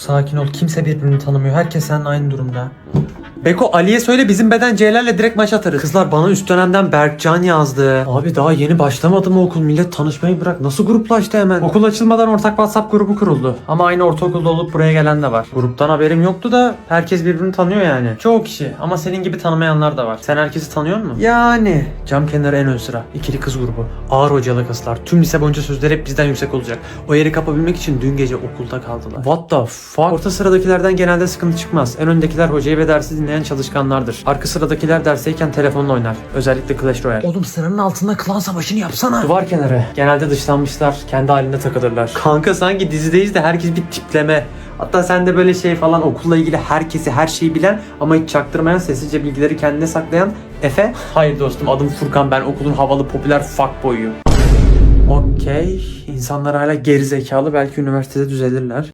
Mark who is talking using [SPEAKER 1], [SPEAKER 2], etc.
[SPEAKER 1] sakin ol. Kimse birbirini tanımıyor. Herkes seninle aynı durumda. Beko Ali'ye söyle bizim beden C'lerle direkt maç atarız. Kızlar bana üst dönemden Berkcan yazdı. Abi daha yeni başlamadı mı okul? Millet tanışmayı bırak. Nasıl gruplaştı hemen? Okul açılmadan ortak WhatsApp grubu kuruldu. Ama aynı ortaokulda olup buraya gelen de var. Gruptan haberim yoktu da herkes birbirini tanıyor yani. Çoğu kişi ama senin gibi tanımayanlar da var. Sen herkesi tanıyor musun? Yani. Cam kenarı en ön sıra. İkili kız grubu. Ağır hocalı kızlar. Tüm lise boyunca sözleri hep bizden yüksek olacak. O yeri kapabilmek için dün gece okulda kaldılar. What the fuck? Orta sıradakilerden genelde sıkıntı çıkmaz. En öndekiler hocayı ve dersi dinleyen çalışkanlardır. Arka sıradakiler dersteyken telefonla oynar. Özellikle Clash Royale.
[SPEAKER 2] Oğlum sıranın altında klan savaşını yapsana.
[SPEAKER 1] Duvar kenarı. Genelde dışlanmışlar. Kendi halinde takılırlar. Kanka sanki dizideyiz de herkes bir tipleme. Hatta sen de böyle şey falan okulla ilgili herkesi her şeyi bilen ama hiç çaktırmayan sessizce bilgileri kendine saklayan Efe. Hayır dostum adım Furkan ben okulun havalı popüler fuckboy'uyum. Okey. İnsanlar hala geri zekalı belki üniversitede düzelirler.